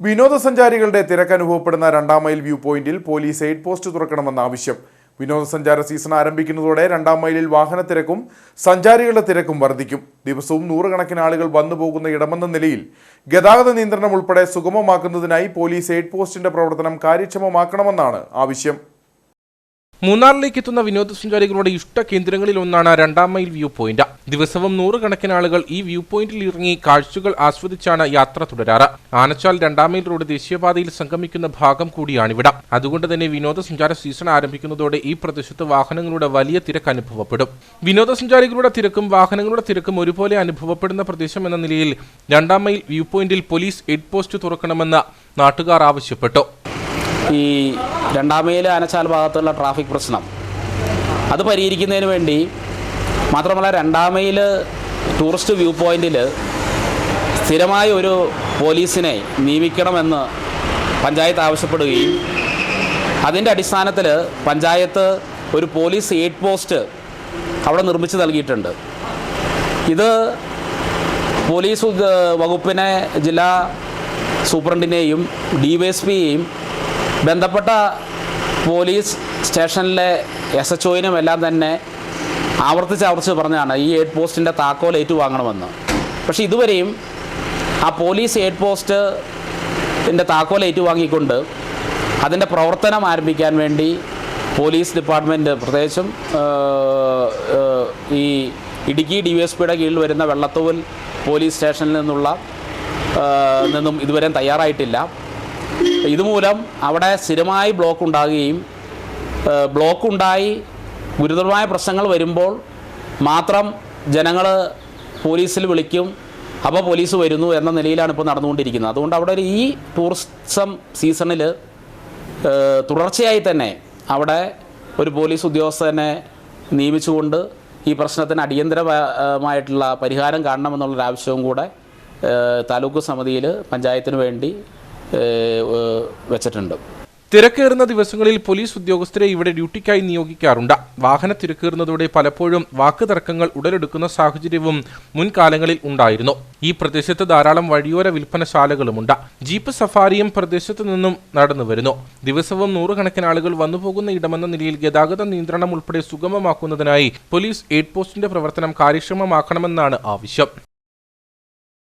വിനോദസഞ്ചാരികളുടെ തിരക്ക് അനുഭവപ്പെടുന്ന രണ്ടാം മൈൽ വ്യൂ പോയിന്റിൽ പോലീസ് എയ്ഡ് പോസ്റ്റ് തുറക്കണമെന്ന ആവശ്യം. വിനോദസഞ്ചാര സീസൺ ആരംഭിക്കുന്നതോടെ രണ്ടാം മൈലിൽ വാഹന തിരക്കും സഞ്ചാരികളുടെ തിരക്കും വർദ്ധിക്കും. ദിവസവും നൂറുകണക്കിന് ആളുകൾ വന്നു പോകുന്ന ഇടമെന്ന നിലയിൽ ഗതാഗത നിയന്ത്രണം ഉൾപ്പെടെ സുഗമമാക്കുന്നതിനായി പോലീസ് എയ്ഡ് പോസ്റ്റിന്റെ പ്രവർത്തനം കാര്യക്ഷമമാക്കണമെന്നാണ് ആവശ്യം. മൂന്നാറിലേക്ക് എത്തുന്ന വിനോദസഞ്ചാരികളുടെ ഇഷ്ട കേന്ദ്രങ്ങളിൽ ഒന്നാണ് രണ്ടാം മൈൽ വ്യൂ പോയിന്റ്. ദിവസവും നൂറുകണക്കിന് ആളുകൾ ഈ വ്യൂ പോയിന്റിൽ ഇറങ്ങി കാഴ്ചകൾ ആസ്വദിച്ചാണ് യാത്ര തുടരാറ്. ആനച്ചാൽ രണ്ടാം മൈൽ റോഡ് ദേശീയപാതയിൽ സംഗമിക്കുന്ന ഭാഗം കൂടിയാണിവിടം. അതുകൊണ്ട് തന്നെ വിനോദസഞ്ചാര സീസൺ ആരംഭിക്കുന്നതോടെ ഈ പ്രദേശത്ത് വാഹനങ്ങളുടെ വലിയ തിരക്ക് അനുഭവപ്പെടും. വിനോദസഞ്ചാരികളുടെ തിരക്കും വാഹനങ്ങളുടെ തിരക്കും ഒരുപോലെ അനുഭവപ്പെടുന്ന പ്രദേശം എന്ന നിലയിൽ രണ്ടാം മൈൽ വ്യൂ പോയിന്റിൽ പോലീസ് എഡ് പോസ്റ്റ് തുറക്കണമെന്ന് നാട്ടുകാർ ആവശ്യപ്പെട്ടു. ഈ രണ്ടാം മൈൽ ആനച്ചാൽ ഭാഗത്തുള്ള ട്രാഫിക് പ്രശ്നം. അത് പരിഹരിക്കുന്നതിന് വേണ്ടി മാത്രമല്ല രണ്ടാമയിൽ ടൂറിസ്റ്റ് വ്യൂ പോയിന്റിൽ സ്ഥിരമായ ഒരു പോലീസിനെ നിയമിക്കണമെന്ന് പഞ്ചായത്ത് ആവശ്യപ്പെടുകയും അതിന്റെ അടിസ്ഥാനത്തിൽ പഞ്ചായത്ത് ഒരു പോലീസ് എയ്ഡ് പോസ്റ്റ് അവിടെ നിർമ്മിച്ച് നൽകിയിട്ടുണ്ട്. ഇത് പോലീസ് വകുപ്പിനെ ജില്ലാ സൂപ്രണ്ടിനെയും ഡി വൈ എസ് പിയെയും ബന്ധപ്പെട്ട പോലീസ് സ്റ്റേഷനിലെ എസ് എച്ച് ഒയിനും എല്ലാം തന്നെ ആവർത്തിച്ച് ആവർത്തിച്ച് പറഞ്ഞതാണ് ഈ എയ്ഡ് പോസ്റ്റിന്റെ താക്കോൽ ഏറ്റുവാങ്ങണമെന്ന്. പക്ഷേ ഇതുവരെയും ആ പോലീസ് എയ്ഡ് പോസ്റ്റിന്റെ താക്കോൽ ഏറ്റുവാങ്ങിക്കൊണ്ട് അതിന്റെ പ്രവർത്തനം ആരംഭിക്കാൻ വേണ്ടി പോലീസ് ഡിപ്പാർട്ട്മെന്റ് പ്രത്യേകിച്ചും ഈ ഇടുക്കി ഡി എസ് പിയുടെ കീഴിൽ വരുന്ന വെള്ളത്തൂവൽ പോലീസ് സ്റ്റേഷനിൽ നിന്നുള്ള നിന്നും ഇതുവരെ തയ്യാറായിട്ടില്ല. ഇതുമൂലം അവിടെ സ്ഥിരമായി ബ്ലോക്ക് ഉണ്ടാകുകയും ബ്ലോക്ക് ഉണ്ടായി ഗുരുതരമായ പ്രശ്നങ്ങൾ വരുമ്പോൾ മാത്രം ജനങ്ങൾ പോലീസിൽ വിളിക്കും അപ്പോൾ പോലീസ് വരുന്നു എന്ന നിലയിലാണ് ഇപ്പോൾ നടന്നുകൊണ്ടിരിക്കുന്നത്. അതുകൊണ്ട് അവിടെ ഈ ടൂറിസം സീസണിൽ തുടർച്ചയായി തന്നെ അവിടെ ഒരു പോലീസ് ഉദ്യോഗസ്ഥനെ നിയമിച്ചുകൊണ്ട് ഈ പ്രശ്നത്തിന് അടിയന്തരമായിട്ടുള്ള പരിഹാരം കാണണമെന്നുള്ളൊരു ആവശ്യവും കൂടെ താലൂക്ക് സമിതിയിൽ പഞ്ചായത്തിന് വേണ്ടി വെച്ചിട്ടുണ്ട്. തിരക്കേറുന്ന ദിവസങ്ങളിൽ പോലീസ് ഉദ്യോഗസ്ഥരെ ഇവിടെ ഡ്യൂട്ടിക്കായി നിയോഗിക്കാറുണ്ട്. വാഹന തിരക്കേറുന്നതോടെ പലപ്പോഴും വാക്ക് തർക്കങ്ങൾ ഉടലെടുക്കുന്ന സാഹചര്യവും മുൻകാലങ്ങളിൽ ഉണ്ടായിരുന്നു. ഈ പ്രദേശത്ത് ധാരാളം വഴിയോര വിൽപ്പനശാലകളുമുണ്ട്. ജീപ്പ് സഫാരിയും പ്രദേശത്ത് നിന്നും നടന്നു വരുന്നു. ദിവസവും നൂറുകണക്കിന് ആളുകൾ വന്നുപോകുന്ന ഇടമെന്ന നിലയിൽ ഗതാഗത നിയന്ത്രണം ഉൾപ്പെടെ സുഗമമാക്കുന്നതിനായി പോലീസ് എയ്ഡ് പോസ്റ്റിന്റെ പ്രവർത്തനം കാര്യക്ഷമമാക്കണമെന്നാണ് ആവശ്യം.